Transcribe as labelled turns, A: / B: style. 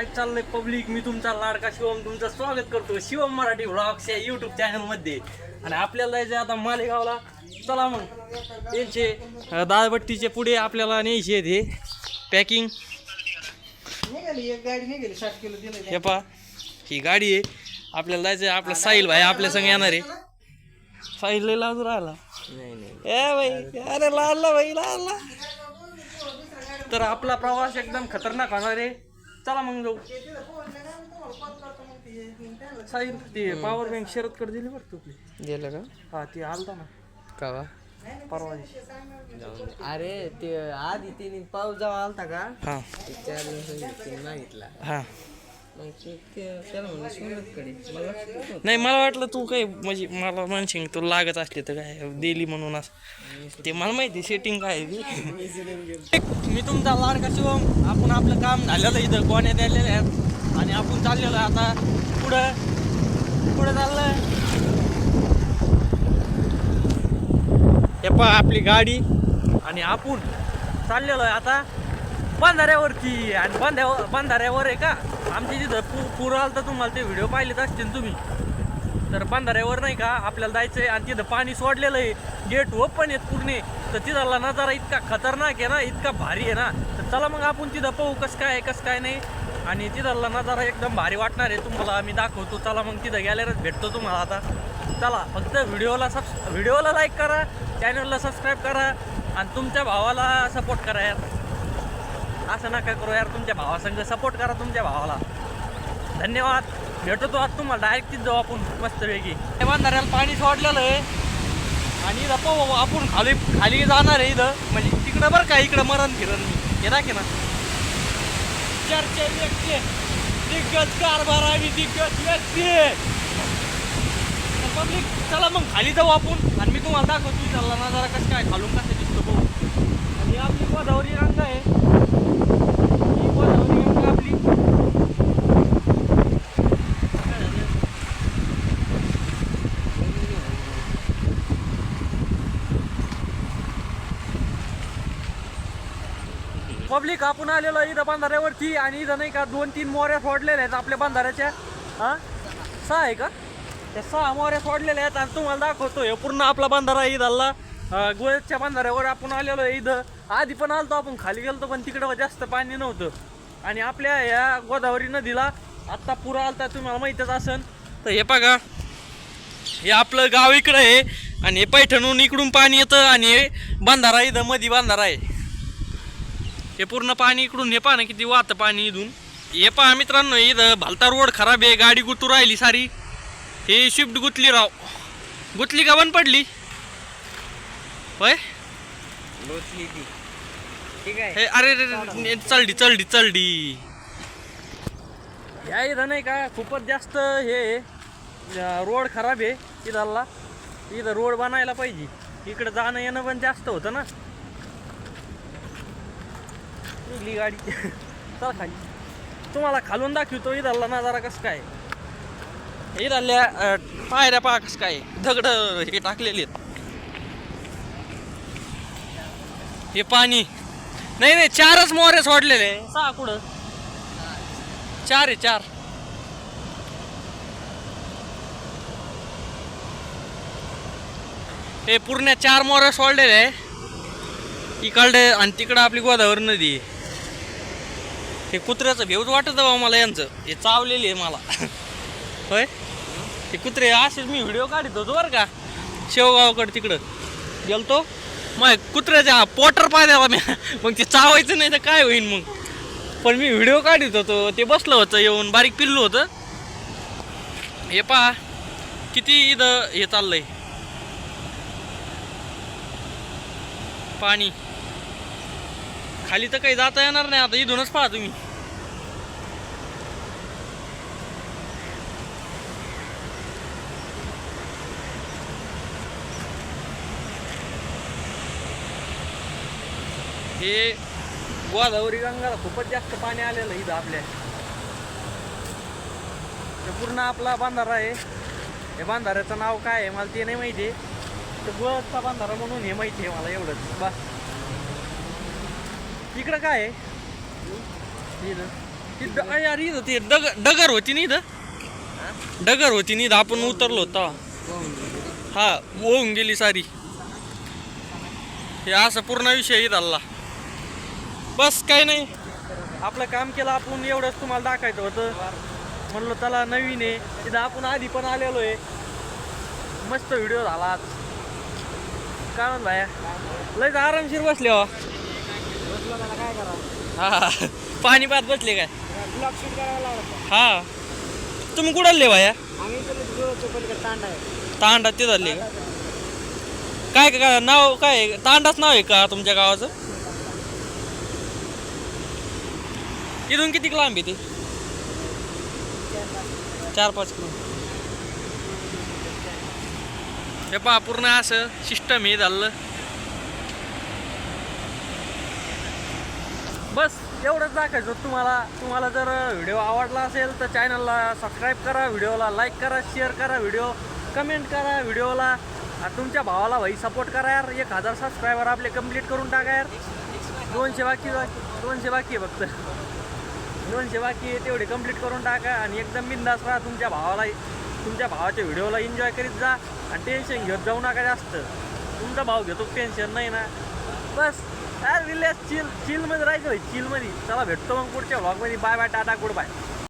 A: काय चाललंय पब्लिक मी तुमचा लाडका शिवम तुमचं स्वागत करतो. शिवम मराठी व्लॉग्स या युट्यूब चॅनलमध्ये. आणि आपल्याला जायचं आता मालेगावला. चला मग. त्यांचे दाळबट्टीचे पुढे आपल्याला न्यायचे आहेत हे. पॅकिंग हे पा ही गाडी आहे. आपल्याला जायचं आहे आपला साहिल भाई आपल्या संग येणार आहे. साहिल लय लाजू राहिला. ए भाई अरे लाजला भाई लाजला. तर आपला प्रवास एकदम खतरनाक होणार आहे. चला मग जाऊ. साहिल ते पॉवर बँक शरदकडे दिली बरं तुपली?
B: गेलं का?
A: हा ते आलता ना.
B: कवा
A: परवा दिवशी.
B: अरे ते आधी तिने पाऊस जेव्हा आलता का?
A: हा.
B: ते चार मागितला.
A: हा. नाही मला वाटलं तू काय म्हणजे मला म्हणशील तू लागत असले तर काय दिली म्हणून असं. ते मला माहिती सेटिंग काय आहे मी तुमचा लाडका शिवम आपण आपलं काम झालेलं इथं कोण्या आलेले आहेत आणि आपण चाललेलो आहे आता पुढं पुढं चाललं हे पहा आपली गाडी आणि आपण चाललेलो आहे आता बंधाऱ्यावरती आणि बंधाऱ्यावर बंधाऱ्यावर आहे का? आमच्या जिथं पू पूर आलं तर तुम्हाला ते व्हिडिओ पाहिलेच असतील तुम्ही. तर बंधाऱ्यावर नाही का आपल्याला जायचं आहे आणि तिथं पाणी सोडलेलं आहे. गेट ओपन आहेत पूर्ण. तर तिथला नजारा इतका खतरनाक आहे ना इतका भारी आहे ना. तर चला मग आपण तिथं पाहू कसं काय आहे, कसं काय नाही. आणि तिथला नजारा एकदम भारी वाटणार आहे. तुम्हाला आम्ही दाखवतो. चला मग तिथं गेल्यावरच भेटतो तुम्हाला आता. चला फक्त व्हिडिओला सबस व्हिडिओला लाईक करा चॅनलला सबस्क्राईब करा. आणि तुमच्या भावाला सपोर्ट करा यार. असं नका करू यार तुमच्या भावासंग सपोर्ट करा तुमच्या भावाला. धन्यवाद. भेटतो आज तुम्हाला डायरेक्ट तिथं जाऊ आपण मस्तपैकी हे बांधाऱ्याला पाणी सोडलेलं आहे. आणि जातो पाहू आपण खाली खाली जाणार आहे इथं. म्हणजे तिकडं बरं का इकडं मरण फिरण. मी हे दाखे ना. चर्चे व्यक्ती दिग्गज कारभार आम्ही दिग्गज व्यक्ती. पब्लिक चला मग खाली जाऊ आपण. आणि मी तुम्हाला दाखवतो विचारला ना जरा कसं काय खालून कसं दिसतो भाऊ आणि आपली गोदावरी रंग आहे ही गोदावरी रंग आपली पब्लिक आपण आलेलो आहे इथं बांधाऱ्यावरती आणि इथं नाही का दोन तीन मोऱ्या सोडलेल्या आहेत आपल्या बांधाऱ्याच्या. हा? सहा आहे का? त्या सहा मोऱ्या सोडलेल्या आहेत आणि तुम्हाला दाखवतो हे पूर्ण आपला बांधारा आहे इथला गोव्याच्या बांधाऱ्यावर आपण आलेलो आहे इथं. आधी पण आलतो आपण खाली गेलतो पण तिकडं जास्त पाणी नव्हतं. आणि आपल्या या गोदावरी नदीला आत्ता पुरा आलता तुम्हाला माहीतच असन. तर हे बघा हे आपलं गाव इकडं आहे आणि हे पैठणहून इकडून पाणी येतं आणि हे इथं मधी बांधारा आहे. हे पूर्ण पाणी इकडून हे पहा ना किती वाहतं पाणी इथून. हे पहा मित्रांनो इथं भालता रोड खराब आहे गाडी गुतू राहिली सारी. हे शिफ्ट गुतली राव. गुतली का बंद पडली? होय? हे अरे रे चलडी चलडी चलडी. या इथं नाही का खूपच जास्त हे रोड खराब आहे इथला. इथं रोड बनायला पाहिजे. इकडं जाणं येणं पण जास्त होतं ना. निघली गाडी. चला खाली. तुम्हाला खालून दाखवतो इथला नजारा कसं काय? इधरल्या पायऱ्या पहा कसं काय. दगड हे टाकलेली आहेत. हे पाणी. नाही नाही चारच मोरे सोडलेले. सहा कुठं? चार आहे चार. हे पूर्ण चार मोरे सोडलेले. इकडे आणि तिकडं आपली गोदावरी नदी आहे. हे कुत्र्याचं भेऊच वाटत बाबा मला यांचं. हे चावलेली आहे मला. होय? हे कुत्रे असेच मी व्हिडिओ काढत होतो बरं का. शेवगावकडे तिकडं. गेलतो. मग कुत्र्याच्या पोटर पाहिजे मी. मग ते चावायचं नाही तर काय होईल मग? पण मी व्हिडिओ काढत होतो ते बसलं होतं येऊन बारीक पिल्लू होतं. हे पहा किती इथं हे चाललंय. पाणी. खाली तर काही जाता येणार नाही आता इथूनच पहा तुम्ही. हे गोदावरी गंगाला खूपच जास्त पाणी आलेलं इथं आपल्या. पूर्ण आपला बांधारा आहे. हे बांधाऱ्याचं नाव काय आहे मला ते नाही माहिती तर गुळाचा बांधारा म्हणून हे माहिती आहे मला एवढंच. बस. इकडं काय आहे? इथं यार इथं ते डग डगर होती नाही इथं? डगर होती नाही आपण उतरलो होता. हा होऊन गेली सारी. हे असं पूर्ण विषय झाला बस काही नाही. आपलं काम केलं आपण एवढंच तुम्हाला दाखवायचं होतं. म्हणलं त्याला नवीन आहे. तिथं आपण आधी पण आलेलो आहे. मस्त व्हिडिओ झाला आज. काय म्हणत भाया लयच आरामशीर बसले हो.
C: काय करा?
A: हा पाणी पाहत बसले काय?
C: ब्लॉक शूट करायला लागत
A: हा. तुम्ही
C: आम्ही इकडे चोपलीकडे तांडा आहे.
A: तांडा ते झाले का? काय काय नाव काय आहे? तांडाच नाव आहे का तुमच्या गावाचं? इथून किती लांब आहे ते? चार पाच किलो. हे पहा पूर्ण असं सिस्टम हे झालं. बस एवढंच दाखवायचं. होतं तुम्हाला तुम्हाला जर व्हिडिओ आवडला असेल तर चॅनलला सबस्क्राईब करा व्हिडिओला लाईक करा शेअर करा व्हिडिओ कमेंट करा व्हिडिओला आणि तुमच्या भावाला भाई सपोर्ट करा यार. एक हजार सबस्क्रायबर आपले कंप्लीट करून टाका यार. दोनशे बाकी बाकी दोनशे बाकी आहे फक्त. दोनशे बाकी आहे तेवढे कंप्लीट करून टाका आणि एकदम बिंदास राहा. तुमच्या भावाला तुमच्या भावाच्या व्हिडिओला एन्जॉय करीत जा आणि टेन्शन घेत जाऊ नका जास्त. तुमचा भाव घेतो टेन्शन नाही ना. बस. अरे रिलॅक्स चिल चिलमध्ये राहायचं चिलमध्ये चला भेटतो मग पुढच्या व्लॉगमध्ये bye bye tata good bye